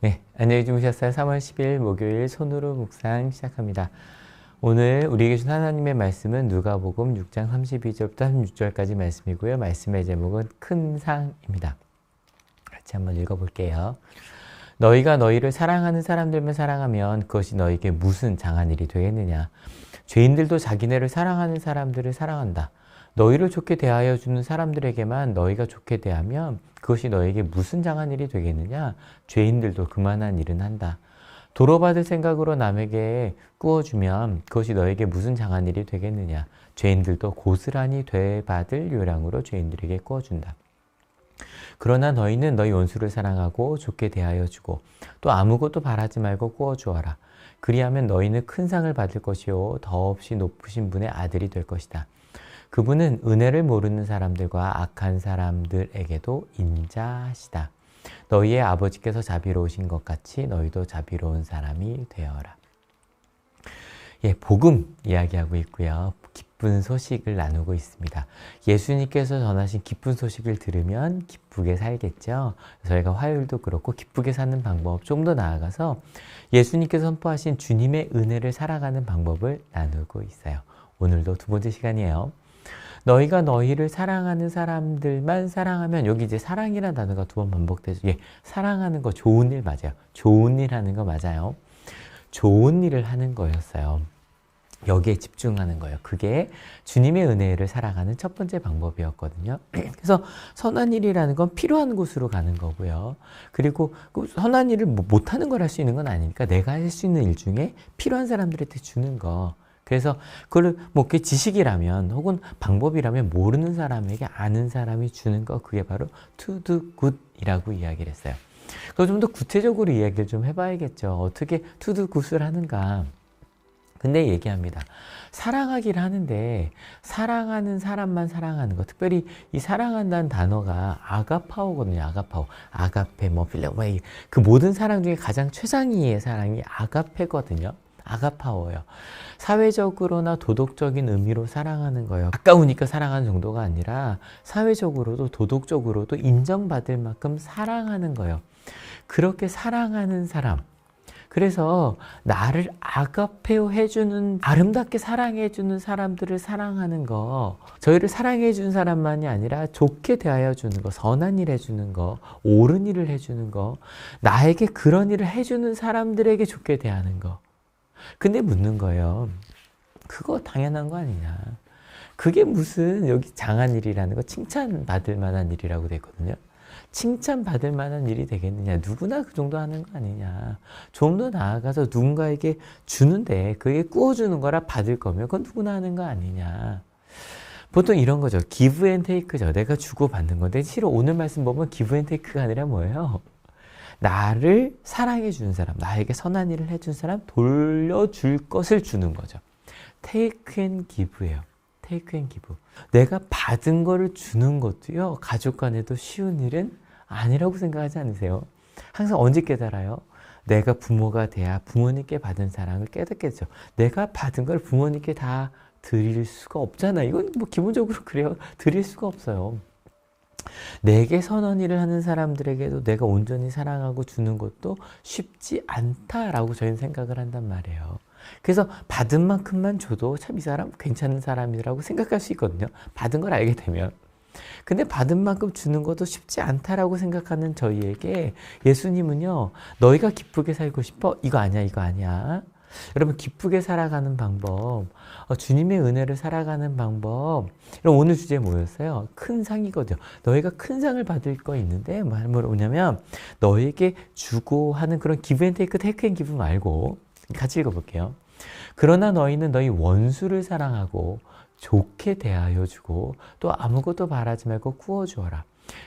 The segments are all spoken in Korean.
네, 안녕히 주무셨어요. 3월 10일 목요일 손으로 묵상 시작합니다. 오늘 우리에게 준 하나님의 말씀은 누가복음 6장 32절부터 36절까지 말씀이고요. 말씀의 제목은 큰 상입니다. 같이 한번 읽어볼게요. 너희가 너희를 사랑하는 사람들만 사랑하면 그것이 너희에게 무슨 장한 일이 되겠느냐. 죄인들도 자기네를 사랑하는 사람들을 사랑한다. 너희를 좋게 대하여 주는 사람들에게만 너희가 좋게 대하면 그것이 너에게 무슨 장한 일이 되겠느냐? 죄인들도 그만한 일은 한다. 도로 받을 생각으로 남에게 꾸어주면 그것이 너에게 무슨 장한 일이 되겠느냐? 죄인들도 고스란히 되받을 요량으로 죄인들에게 꾸어준다. 그러나 너희는 너희 원수를 사랑하고 좋게 대하여 주고 또 아무것도 바라지 말고 꾸어주어라. 그리하면 너희는 큰 상을 받을 것이요 더없이 높으신 분의 아들이 될 것이다. 그분은 은혜를 모르는 사람들과 악한 사람들에게도 인자하시다. 너희의 아버지께서 자비로우신 것 같이 너희도 자비로운 사람이 되어라. 예, 복음 이야기하고 있고요. 기쁜 소식을 나누고 있습니다. 예수님께서 전하신 기쁜 소식을 들으면 기쁘게 살겠죠. 저희가 화요일도 그렇고 기쁘게 사는 방법 좀 더 나아가서 예수님께서 선포하신 주님의 은혜를 살아가는 방법을 나누고 있어요. 오늘도 두 번째 시간이에요. 너희가 너희를 사랑하는 사람들만 사랑하면 여기 이제 사랑이라는 단어가 두 번 반복되죠. 예, 사랑하는 거 좋은 일 맞아요. 좋은 일 하는 거 맞아요. 좋은 일을 하는 거였어요. 여기에 집중하는 거예요. 그게 주님의 은혜를 살아가는 첫 번째 방법이었거든요. 그래서 선한 일이라는 건 필요한 곳으로 가는 거고요. 그리고 그 선한 일을 뭐 못하는 걸 할 수 있는 건 아니니까 내가 할 수 있는 일 중에 필요한 사람들한테 주는 거. 그래서 그걸 뭐 그게 지식이라면 혹은 방법이라면 모르는 사람에게 아는 사람이 주는 거 그게 바로 to do good이라고 이야기를 했어요. 그럼 좀더 구체적으로 이야기를 좀 해봐야겠죠. 어떻게 to do good을 하는가. 근데 얘기합니다. 사랑하기를 하는데 사랑하는 사람만 사랑하는 거. 특별히 이 사랑한다는 단어가 아가파오거든요. 아가파오. 아가페, 뭐 필레, 뭐그 모든 사랑 중에 가장 최상위의 사랑이 아가페거든요. 아가파워요. 사회적으로나 도덕적인 의미로 사랑하는 거예요. 가까우니까 사랑하는 정도가 아니라 사회적으로도 도덕적으로도 인정받을 만큼 사랑하는 거예요. 그렇게 사랑하는 사람. 그래서 나를 아가페오 해주는 아름답게 사랑해주는 사람들을 사랑하는 거 저희를 사랑해주는 사람만이 아니라 좋게 대하여 주는 거 선한 일 해주는 거 옳은 일을 해주는 거 나에게 그런 일을 해주는 사람들에게 좋게 대하는 거 근데 묻는 거예요. 그거 당연한 거 아니냐. 그게 무슨 여기 장한 일이라는 거 칭찬받을 만한 일이라고 되거든요. 칭찬받을 만한 일이 되겠느냐. 누구나 그 정도 하는 거 아니냐. 좀 더 나아가서 누군가에게 주는데 그게 꾸어주는 거라 받을 거면 그건 누구나 하는 거 아니냐. 보통 이런 거죠. 기브 앤 테이크죠. 내가 주고 받는 건데 실은 오늘 말씀 보면 기브 앤 테이크가 아니라 뭐예요? 나를 사랑해 주는 사람, 나에게 선한 일을 해준 사람 돌려줄 것을 주는 거죠. take and give예요. take and give. 내가 받은 거를 주는 것도요, 가족 간에도 쉬운 일은 아니라고 생각하지 않으세요? 항상 언제 깨달아요? 내가 부모가 돼야 부모님께 받은 사랑을 깨닫겠죠. 내가 받은 걸 부모님께 다 드릴 수가 없잖아. 이건 뭐 기본적으로 그래요. 드릴 수가 없어요. 내게 선한 일을 하는 사람들에게도 내가 온전히 사랑하고 주는 것도 쉽지 않다라고 저희는 생각을 한단 말이에요. 그래서 받은 만큼만 줘도 참 이 사람 괜찮은 사람이라고 생각할 수 있거든요. 받은 걸 알게 되면. 근데 받은 만큼 주는 것도 쉽지 않다라고 생각하는 저희에게 예수님은요, 너희가 기쁘게 살고 싶어? 이거 아니야, 이거 아니야. 여러분 기쁘게 살아가는 방법, 어, 주님의 은혜를 살아가는 방법. 여러 오늘 주제 뭐였어요? 큰 상이거든요. 너희가 큰 상을 받을 거 있는데 뭐냐면 너에게 주고 하는 그런 기브 앤 테이크, 테이크 앤 기브 말고 같이 읽어볼게요. 그러나 너희는 너희 원수를 사랑하고 좋게 대하여 주고 또 아무것도 바라지 말고 구워 주어라.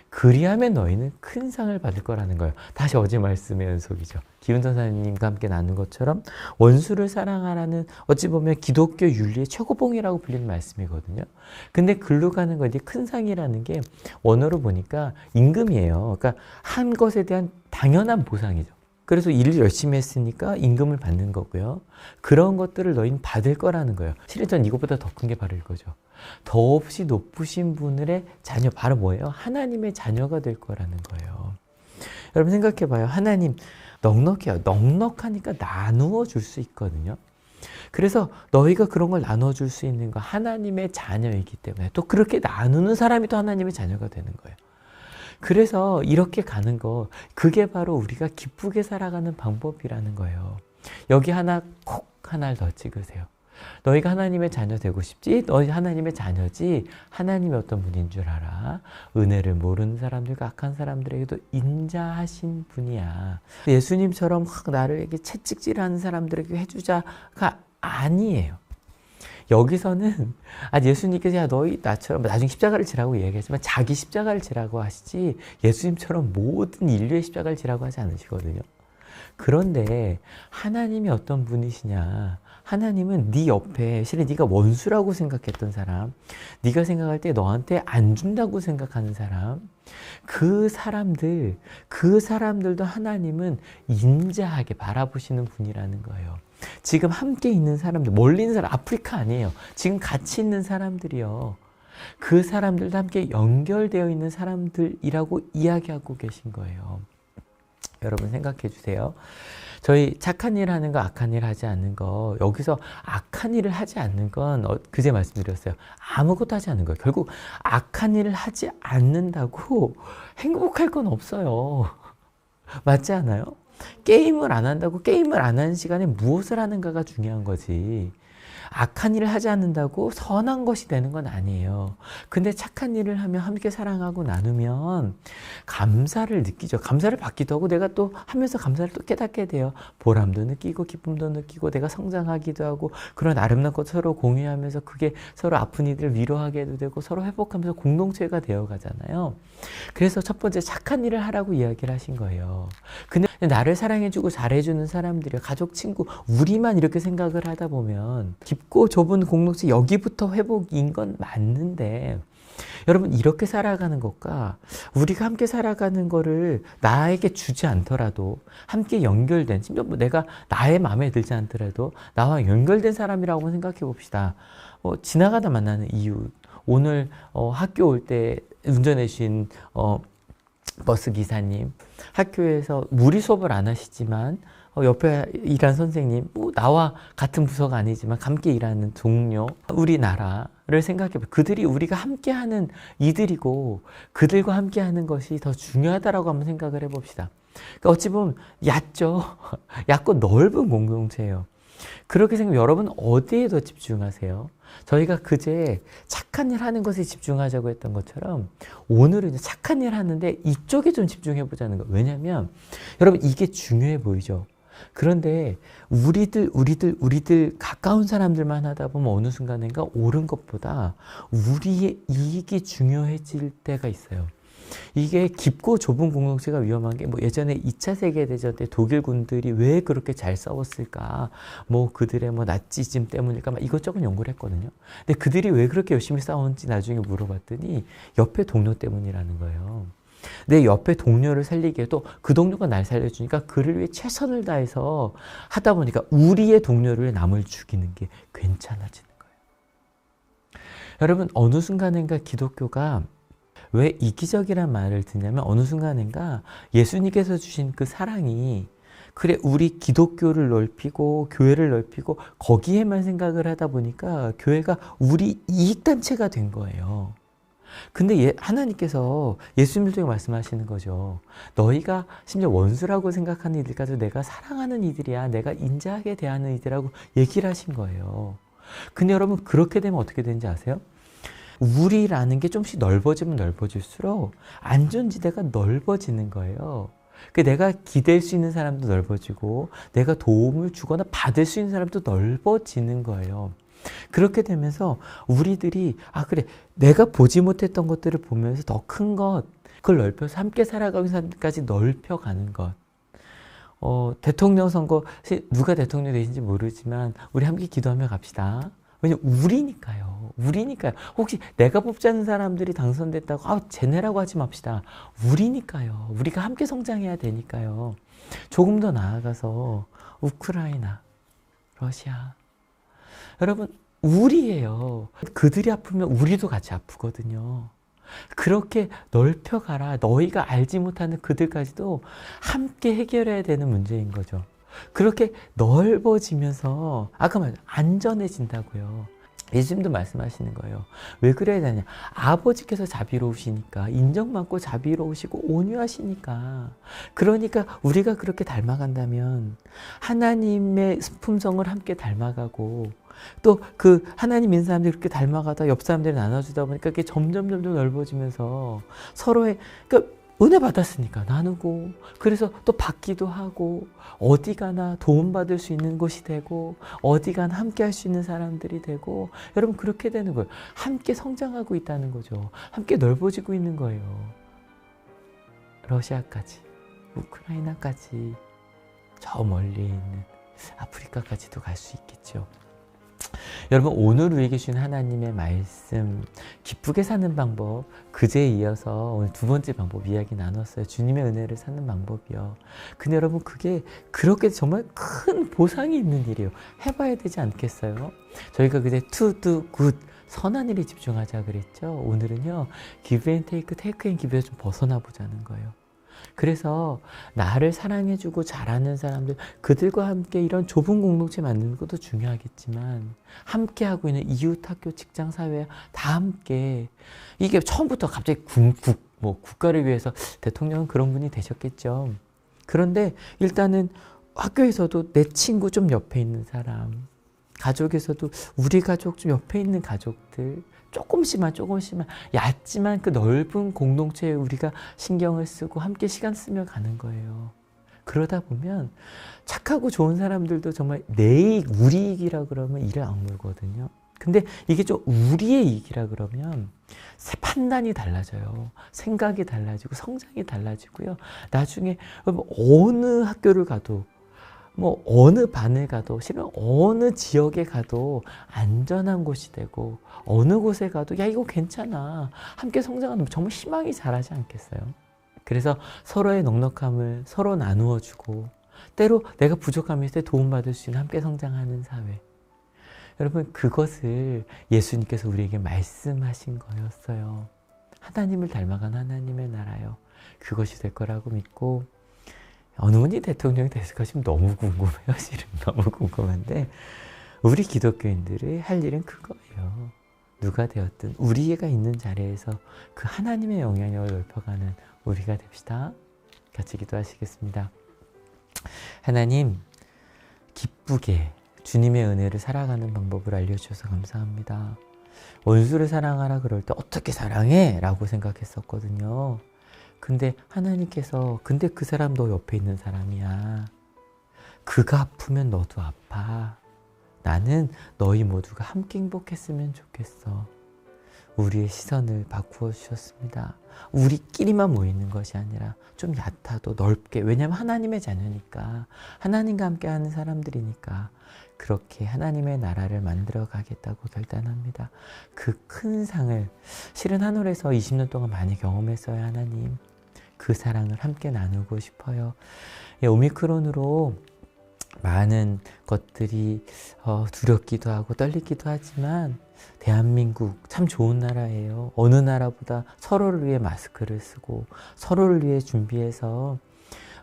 그리하면 너희는 큰 상을 받을 거라는 거예요. 다시 어제 말씀의 연속이죠. 기훈 선사님과 함께 나눈 것처럼 원수를 사랑하라는 어찌 보면 기독교 윤리의 최고봉이라고 불리는 말씀이거든요. 근데 글로 가는 거지 큰 상이라는 게 원어로 보니까 임금이에요. 그러니까 한 것에 대한 당연한 보상이죠. 그래서 일을 열심히 했으니까 임금을 받는 거고요. 그런 것들을 너희는 받을 거라는 거예요. 실은 전 이것보다 더 큰 게 바로 이거죠. 더없이 높으신 분의 자녀, 바로 뭐예요? 하나님의 자녀가 될 거라는 거예요. 여러분 생각해 봐요. 하나님 넉넉해요. 넉넉하니까 나누어 줄 수 있거든요. 그래서 너희가 그런 걸 나눠줄 수 있는 거 하나님의 자녀이기 때문에 또 그렇게 나누는 사람이 또 하나님의 자녀가 되는 거예요. 그래서 이렇게 가는 거 그게 바로 우리가 기쁘게 살아가는 방법이라는 거예요. 여기 하나 콕 하나를 더 찍으세요. 너희가 하나님의 자녀 되고 싶지? 너희 하나님의 자녀지? 하나님이 어떤 분인 줄 알아? 은혜를 모르는 사람들과 악한 사람들에게도 인자하신 분이야. 예수님처럼 확 나를 이렇게 채찍질하는 사람들에게 해주자가 아니에요. 여기서는 아 예수님께서 야 너희 나처럼 나중에 십자가를 지라고 얘기하지만 자기 십자가를 지라고 하시지 예수님처럼 모든 인류의 십자가를 지라고 하지 않으시거든요. 그런데 하나님이 어떤 분이시냐? 하나님은 네 옆에 실은 네가 원수라고 생각했던 사람, 네가 생각할 때 너한테 안 준다고 생각하는 사람, 그 사람들, 그 사람들도 하나님은 인자하게 바라보시는 분이라는 거예요. 지금 함께 있는 사람들, 멀리 있는 사람, 아프리카 아니에요. 지금 같이 있는 사람들이요. 그 사람들도 함께 연결되어 있는 사람들이라고 이야기하고 계신 거예요. 여러분 생각해 주세요. 저희 착한 일 하는 거, 악한 일 하지 않는 거, 여기서 악한 일을 하지 않는 건, 어, 그제 말씀드렸어요. 아무것도 하지 않는 거예요. 결국 악한 일을 하지 않는다고 행복할 건 없어요. 맞지 않아요? 게임을 안 한다고 게임을 안 하는 시간에 무엇을 하는가가 중요한 거지. 악한 일을 하지 않는다고 선한 것이 되는 건 아니에요. 근데 착한 일을 하면 함께 사랑하고 나누면 감사를 느끼죠. 감사를 받기도 하고 내가 또 하면서 감사를 또 깨닫게 돼요. 보람도 느끼고 기쁨도 느끼고 내가 성장하기도 하고 그런 아름다운 것 서로 공유하면서 그게 서로 아픈 이들을 위로하게도 되고 서로 회복하면서 공동체가 되어 가잖아요. 그래서 첫 번째 착한 일을 하라고 이야기를 하신 거예요. 근데 나를 사랑해주고 잘해주는 사람들이 가족, 친구, 우리만 이렇게 생각을 하다 보면 깊고 좁은 공동체 여기부터 회복인 건 맞는데 여러분 이렇게 살아가는 것과 우리가 함께 살아가는 거를 나에게 주지 않더라도 함께 연결된 심지어 뭐 내가 나의 마음에 들지 않더라도 나와 연결된 사람이라고 생각해 봅시다. 어, 지나가다 만나는 이유 오늘 어, 학교 올 때 운전해 주신 어, 버스 기사님 학교에서 무리 수업을 안 하시지만 어, 옆에 일한 선생님, 뭐 나와 같은 부서가 아니지만 함께 일하는 동료, 우리나라를 생각해 봐. 그들이 우리가 함께하는 이들이고 그들과 함께하는 것이 더 중요하다라고 한번 생각을 해봅시다. 그러니까 어찌 보면 얕죠. 얕고 넓은 공동체예요. 그렇게 생각하면 여러분 어디에 더 집중하세요? 저희가 그제 착한 일 하는 것에 집중하자고 했던 것처럼 오늘은 착한 일 하는데 이쪽에 좀 집중해 보자는 거예요. 왜냐면 여러분 이게 중요해 보이죠? 그런데 우리들, 우리들, 우리들 가까운 사람들만 하다 보면 어느 순간인가 옳은 것보다 우리의 이익이 중요해질 때가 있어요. 이게 깊고 좁은 공동체가 위험한 게 뭐 예전에 2차 세계대전 때 독일 군들이 왜 그렇게 잘 싸웠을까? 뭐 그들의 뭐 나치즘 때문일까? 막 이것저것 연구를 했거든요. 근데 그들이 왜 그렇게 열심히 싸웠는지 나중에 물어봤더니 옆에 동료 때문이라는 거예요. 내 옆에 동료를 살리기에도 그 동료가 날 살려주니까 그를 위해 최선을 다해서 하다 보니까 우리의 동료를 남을 죽이는 게 괜찮아지는 거예요. 여러분, 어느 순간인가 기독교가 왜 이기적이란 말을 듣냐면 어느 순간인가 예수님께서 주신 그 사랑이 그래 우리 기독교를 넓히고 교회를 넓히고 거기에만 생각을 하다 보니까 교회가 우리 이익단체가 된 거예요. 근데 예, 하나님께서 예수님을 통해 말씀하시는 거죠. 너희가 심지어 원수라고 생각하는 이들까지 내가 사랑하는 이들이야. 내가 인자하게 대하는 이들이라고 얘기를 하신 거예요. 근데 여러분 그렇게 되면 어떻게 되는지 아세요? 우리라는 게 좀씩 넓어지면 넓어질수록 안전지대가 넓어지는 거예요. 그 내가 기댈 수 있는 사람도 넓어지고 내가 도움을 주거나 받을 수 있는 사람도 넓어지는 거예요. 그렇게 되면서 우리들이 아 그래 내가 보지 못했던 것들을 보면서 더 큰 것 그걸 넓혀서 함께 살아가는 삶까지 넓혀가는 것. 어, 대통령 선거 누가 대통령 되신지 모르지만 우리 함께 기도하며 갑시다. 왜냐면 우리니까요. 우리니까요. 혹시 내가 않은 사람들이 당선됐다고 아 쟤네라고 하지 맙시다. 우리니까요. 우리가 함께 성장해야 되니까요. 조금 더 나아가서 우크라이나, 러시아. 여러분 우리예요. 그들이 아프면 우리도 같이 아프거든요. 그렇게 넓혀가라. 너희가 알지 못하는 그들까지도 함께 해결해야 되는 문제인 거죠. 그렇게 넓어지면서 아까 말 안전해진다고요. 예수님도 말씀하시는 거예요. 왜 그래야 되냐? 아버지께서 자비로우시니까 인정받고 자비로우시고 온유하시니까 그러니까 우리가 그렇게 닮아간다면 하나님의 품성을 함께 닮아가고 또 그 하나님 있는 사람들이 그렇게 닮아가다 옆 사람들이 나눠주다 보니까 그게 점점 점점 넓어지면서 서로의 그러니까 은혜 받았으니까 나누고 그래서 또 받기도 하고 어디 가나 도움받을 수 있는 곳이 되고 어디 가나 함께 할 수 있는 사람들이 되고 여러분 그렇게 되는 거예요. 함께 성장하고 있다는 거죠. 함께 넓어지고 있는 거예요. 러시아까지 우크라이나까지 저 멀리 있는 아프리카까지도 갈 수 있겠죠. 여러분 오늘 우리에게 주신 하나님의 말씀 기쁘게 사는 방법 그제에 이어서 오늘 두 번째 방법 이야기 나눴어요. 주님의 은혜를 사는 방법이요. 근데 여러분 그게 그렇게 정말 큰 보상이 있는 일이에요. 해봐야 되지 않겠어요? 저희가 그제 do good 선한 일에 집중하자 그랬죠. 오늘은요 and give에서 좀 벗어나 보자는 거예요. 그래서 나를 사랑해주고 잘하는 사람들, 그들과 함께 이런 좁은 공동체 만드는 것도 중요하겠지만, 함께 하고 있는 이웃, 학교, 직장, 사회 다 함께 이게 처음부터 갑자기 국, 국, 뭐 국가를 위해서 대통령은 그런 분이 되셨겠죠. 그런데 일단은 학교에서도 내 친구 좀 옆에 있는 사람, 가족에서도 우리 가족 좀 옆에 있는 가족들, 조금씩만 조금씩만 얕지만 그 넓은 공동체에 우리가 신경을 쓰고 함께 시간 쓰며 가는 거예요. 그러다 보면 착하고 좋은 사람들도 정말 내 이익, 우리 이익이라 그러면 이를 악물거든요. 근데 이게 좀 우리의 이익이라 그러면 판단이 달라져요. 생각이 달라지고 성장이 달라지고요. 나중에 어느 학교를 가도 뭐 어느 반을 가도 실은 어느 지역에 가도 안전한 곳이 되고 어느 곳에 가도 야 이거 괜찮아 함께 성장하는 정말 희망이 자라지 않겠어요? 그래서 서로의 넉넉함을 서로 나누어 주고 때로 내가 부족함이 있을 때 도움받을 수 있는 함께 성장하는 사회 여러분 그것을 예수님께서 우리에게 말씀하신 거였어요. 하나님을 닮아간 하나님의 나라요. 그것이 될 거라고 믿고 어느 분이 대통령이 됐을까 지금 너무 궁금해요. 실은 너무 궁금한데 우리 기독교인들이 할 일은 그거예요. 누가 되었든 우리가 있는 자리에서 그 하나님의 영향력을 넓혀가는 우리가 됩시다. 같이 기도하시겠습니다. 하나님 기쁘게 주님의 은혜를 살아가는 방법을 알려주셔서 감사합니다. 원수를 사랑하라 그럴 때 어떻게 사랑해? 라고 생각했었거든요. 근데 하나님께서 근데 그 사람 너 옆에 있는 사람이야. 그가 아프면 너도 아파. 나는 너희 모두가 함께 행복했으면 좋겠어. 우리의 시선을 바꾸어 주셨습니다. 우리끼리만 모이는 것이 아니라 좀 얕아도 넓게. 왜냐하면 하나님의 자녀니까. 하나님과 함께 하는 사람들이니까. 그렇게 하나님의 나라를 만들어 가겠다고 결단합니다. 그 큰 상을 실은 하늘에서 20년 동안 많이 경험했어요, 하나님. 그 사랑을 함께 나누고 싶어요. 예, 오미크론으로 많은 것들이 어, 두렵기도 하고 떨리기도 하지만 대한민국 참 좋은 나라예요. 어느 나라보다 서로를 위해 마스크를 쓰고 서로를 위해 준비해서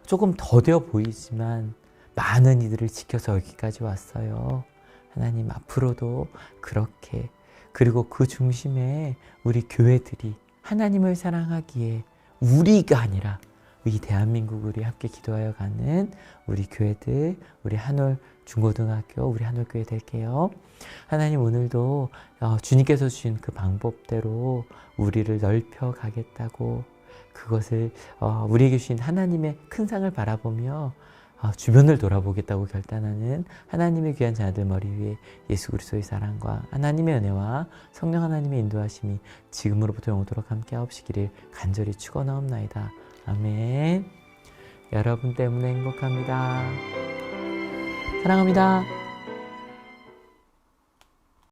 조금 더뎌 보이지만 많은 이들을 지켜서 여기까지 왔어요. 하나님 앞으로도 그렇게 그리고 그 중심에 우리 교회들이 하나님을 사랑하기에 우리가 아니라 이 대한민국 우리 함께 기도하여 가는 우리 교회들, 우리 한올 중고등학교, 우리 한올교회 될게요. 하나님 오늘도 어, 주님께서 주신 그 방법대로 우리를 넓혀 가겠다고 그것을 어, 우리에게 주신 하나님의 큰 상을 바라보며 어, 주변을 돌아보겠다고 결단하는 하나님의 귀한 자들 머리 위에 예수 그리스도의 사랑과 하나님의 은혜와 성령 하나님의 인도하심이 지금으로부터 영원토록 함께 하옵시기를 간절히 축원하옵나이다. 아멘. 여러분 때문에 행복합니다. 사랑합니다.